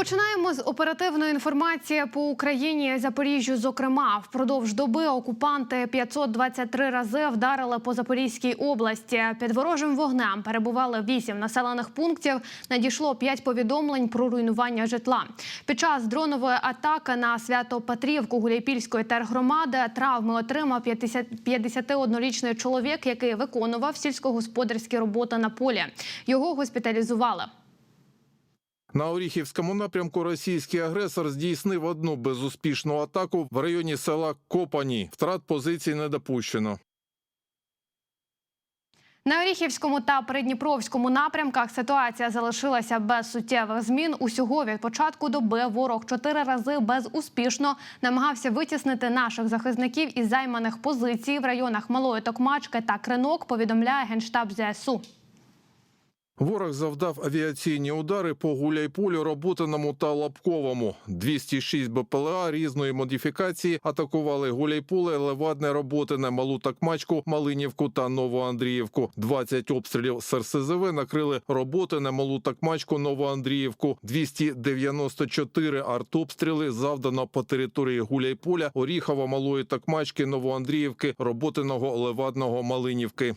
Починаємо з оперативної інформації по Україні Запоріжжю. Зокрема, впродовж доби окупанти 523 рази вдарили по Запорізькій області. Під ворожим вогнем перебували 8 населених пунктів. Надійшло 5 повідомлень про руйнування житла. Під час дронової атаки на Свято-Петрівку Гуляйпільської тергромади травми отримав 50 51-річний чоловік, який виконував сільськогосподарські роботи на полі. Його госпіталізували. На Оріхівському напрямку російський агресор здійснив одну безуспішну атаку в районі села Копані. Втрат позицій не допущено. На Оріхівському та Придніпровському напрямках ситуація залишилася без суттєвих змін. Усього від початку доби ворог чотири рази безуспішно намагався витіснити наших захисників із займаних позицій в районах Малої Токмачки та Кринок. Повідомляє генштаб ЗСУ. Ворог завдав авіаційні удари по Гуляйполю, Роботиному та Лапковому. 206 БПЛА різної модифікації атакували Гуляйполе, Левадне, Роботине, Малу Такмачку, Малинівку та Новоандріївку. 20 обстрілів з РСЗВ накрили Роботине, Малу Такмачку, Новоандріївку. 294 артобстріли завдано по території Гуляйполя, Оріхова, Малої Такмачки, Новоандріївки, Роботиного, Левадного, Малинівки.